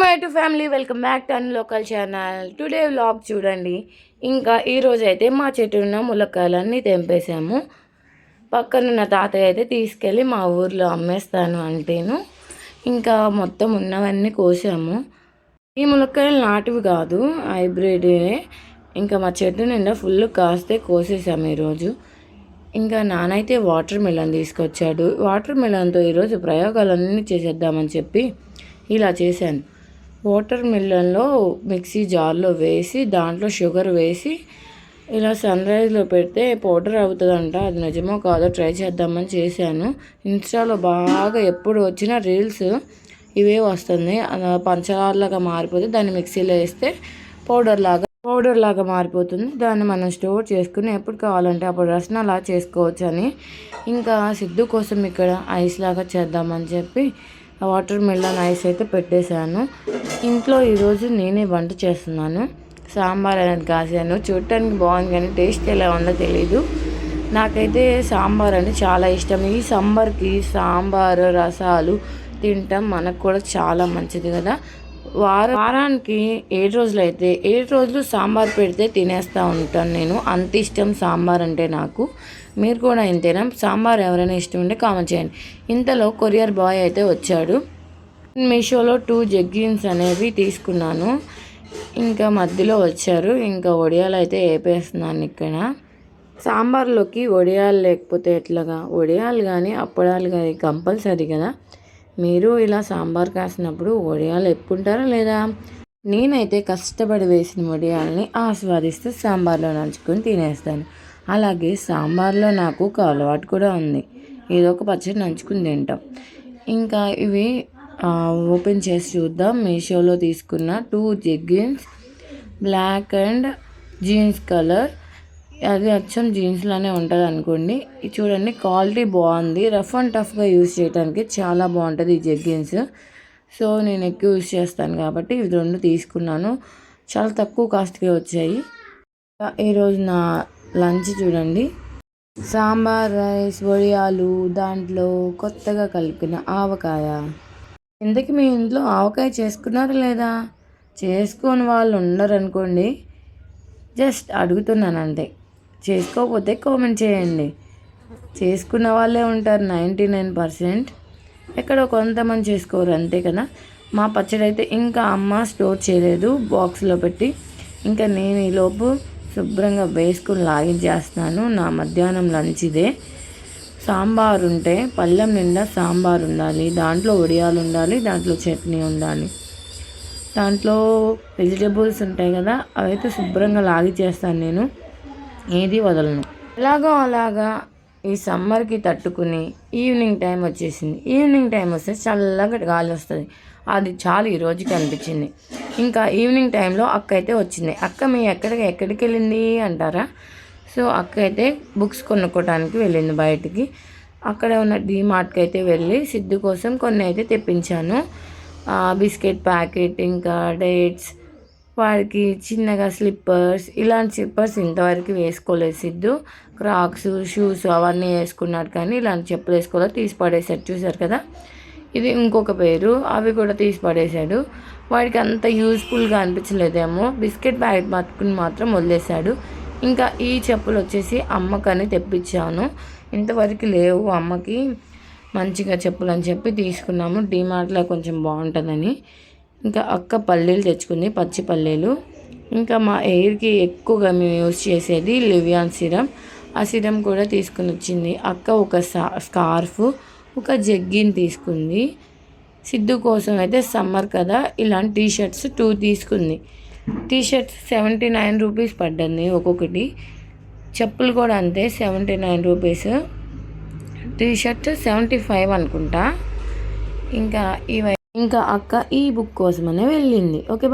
My to family welcome back to an local channel today vlog చూడండి. ఇంకా ఈరోజు అయితే మా చెట్టు ఉన్న ములక్కాయలన్నీ తెంపేశాము. పక్కనున్న తాతయ్య అయితే తీసుకెళ్ళి మా ఊర్లో అమ్మేస్తాను అంటేను. ఇంకా మొత్తం ఉన్నవన్నీ కోసాము. ఈ ములక్కాయలు నాటివి కాదు హైబ్రిడ్ ఇంకా మా చెట్టు నిండా ఫుల్ కాస్తే కోసేసాము ఈరోజు. ఇంకా నానైతే వాటర్ మిలన్ తీసుకొచ్చాడు. వాటర్ మిలన్తో ఈరోజు ప్రయోగాలన్నీ చేసేద్దామని చెప్పి ఇలా చేశాను. వాటర్ మిల్లన్లో మిక్సీ జార్లో వేసి దాంట్లో షుగర్ వేసి ఇలా సన్ రైజ్లో పెడితే పౌడర్ అవుతుందంట. అది నిజమో కాదో ట్రై చేద్దామని చేశాను. ఇన్స్టాలో బాగా ఎప్పుడు వచ్చిన రీల్స్ ఇవే వస్తుంది. పంచదారలాగా మారిపోతే దాన్ని మిక్సీలో వేస్తే పౌడర్ లాగా పౌడర్ లాగా మారిపోతుంది. దాన్ని మనం స్టోర్ చేసుకుని ఎప్పుడు కావాలంటే అప్పుడు రసన అలా చేసుకోవచ్చు అని ఇంకా సిద్ధు కోసం ఇక్కడ ఐస్ లాగా చేద్దామని చెప్పి వాటర్ మిల్లన్ ఐస్ అయితే పెట్టేశాను. ఇంట్లో ఈరోజు నేనే వంట చేస్తున్నాను. సాంబార్ అనేది కాసాను. చూడటానికి బాగుంది కానీ టేస్ట్ ఎలా ఉందో తెలీదు. నాకైతే సాంబార్ అంటే చాలా ఇష్టం. ఈ సాంబార్కి సాంబార్ రసాలు తింటాం. మనకు కూడా చాలా మంచిది కదా. వార వారానికి ఏడు రోజులు అయితే ఏడు రోజులు సాంబార్ పెడితే తినేస్తూ ఉంటాను నేను. అంత ఇష్టం సాంబార్ అంటే నాకు. మీరు కూడా ఇంతేనా? సాంబార్ ఎవరైనా ఇష్టం ఉంటే కామెంట్ చేయండి. ఇంతలో కొరియర్ బాయ్ అయితే వచ్చాడు. మీషోలో టూ జగ్గిన్స్ అనేవి తీసుకున్నాను. ఇంకా మధ్యలో వచ్చారు. ఇంకా వడియాలు అయితే వేపేస్తున్నాను ఇక్కడ. సాంబార్లోకి వడియాలు లేకపోతే ఎట్లాగా? వడియాలు కానీ అప్పడాలు కానీ కంపల్సరీ కదా. మీరు ఇలా సాంబార్ కాసినప్పుడు వడియాలు ఎప్పుంటారా లేదా? నేనైతే కష్టపడి వేసిన వడియాలని ఆస్వాదిస్తూ సాంబార్లో నంచుకొని తినేస్తాను. అలాగే సాంబార్లో నాకు ఒక అలవాటు కూడా ఉంది. ఏదో ఒక పచ్చడి నంచుకుని తింటాం. ఇంకా ఇవి ఓపెన్ చేసి చూద్దాం. మీషోలో తీసుకున్న two jeggings black and jeans colour. అది అచ్చం జీన్స్లోనే ఉంటుంది అనుకోండి చూడండి క్వాలిటీ బాగుంది. రఫ్ అండ్ టఫ్గా యూజ్ చేయడానికి చాలా బాగుంటుంది ఈ జెగ్గిన్స్ సో నేను ఎక్కువ యూజ్ చేస్తాను కాబట్టి ఇవి రెండు తీసుకున్నాను. చాలా తక్కువ కాస్ట్గా వచ్చాయి. ఈరోజు నా లంచ్ చూడండి. సాంబార్ రైస్ వడియాలు దాంట్లో కొత్తగా కలిపిన ఆవకాయ. ఇంతకీ మీ ఇంట్లో ఆవకాయ చేసుకున్నారా లేదా? చేసుకొని వాళ్ళు ఉండరు అనుకోండి జస్ట్ అడుగుతున్నాను అంతే చేసుకోకపోతే కామెంట్ చేయండి. చేసుకున్న వాళ్ళే ఉంటారు నైంటీ నైన్ పర్సెంట్. ఎక్కడో కొంతమంది చేసుకోరు అంతే కదా? మా పచ్చడి అయితే ఇంకా అమ్మ స్టోర్ చేయలేదు బాక్స్లో పెట్టి. ఇంకా నేను ఈలోపు శుభ్రంగా వేసుకుని లాగించేస్తున్నాను నా మధ్యాహ్నం లంచ్ ఇదే. సాంబార్ ఉంటే పళ్ళెం నిండా సాంబార్ ఉండాలి. దాంట్లో వడియాలు ఉండాలి దాంట్లో చట్నీ ఉండాలి. దాంట్లో వెజిటేబుల్స్ ఉంటాయి కదా అవైతే శుభ్రంగా లాగి చేస్తాను నేను. ఏది వదలను. ఎలాగో అలాగా ఈ సమ్మర్కి తట్టుకుని ఈవినింగ్ టైం వచ్చేసింది. ఈవినింగ్ టైం వస్తే చల్లగా గాలి వస్తుంది. అది చాలు ఈ రోజుకి అనిపించింది. ఇంకా ఈవినింగ్ టైంలో అక్క అయితే వచ్చింది. అక్క మీ ఎక్కడికి ఎక్కడికి వెళ్ళింది అంటారా? సో అక్క అయితే బుక్స్ కొనుక్కోవడానికి వెళ్ళింది బయటికి. అక్కడ ఉన్న డీమార్ట్కి అయితే వెళ్ళి సిద్ధు కోసం కొన్ని అయితే తెప్పించాను. బిస్కెట్ ప్యాకెట్ ఇంకా డేట్స్ వాడికి చిన్నగా స్లిప్పర్స్ ఇలాంటి స్లిప్పర్స్ ఇంతవరకు వేసుకోలేదు సిద్ధు. క్రాక్స్ షూస్ అవన్నీ వేసుకున్నాడు కానీ ఇలాంటి చెప్పులు వేసుకోలేదు. తీసి పడేసారు చూసారు కదా? ఇది ఇంకొక పేరు. అవి కూడా తీసి పడేశాడు. వాడికి అంత యూస్ఫుల్గా అనిపించలేదేమో. బిస్కెట్ ప్యాకెట్ పట్టుకుని మాత్రం వదిలేశాడు. ఇంకా ఈ చెప్పులు వచ్చేసి అమ్మకని తెప్పించాను. ఇంతవరకు లేవు అమ్మకి. మంచిగా చెప్పులు అని చెప్పి తీసుకున్నాము. డీమార్ట్లో కొంచెం బాగుంటుందని. ఇంకా అక్క పల్లీలు తెచ్చుకుంది పచ్చి పల్లీలు. ఇంకా మా ఎయిర్కి ఎక్కువగా మేము యూజ్ చేసేది లివియాన్ సిరం ఆ సిరం కూడా తీసుకుని వచ్చింది. అక్క ఒక స్కార్ఫ్. ఒక జగ్గిని తీసుకుంది. సిద్ధు కోసం అయితే సమ్మర్ కదా ఇలాంటి టీ షర్ట్స్ టూ తీసుకుంది. T shirts seventy nine rupees పడ్డది ఒక్కొక్కటి. చెప్పులు కూడా అంతే seventy nine rupees. T shirt seventy five అనుకుంటా. ఇంకా ఇవి ఇంకా అక్క ఈ బుక్ కోసమనే వెళ్ళింది. ఓకే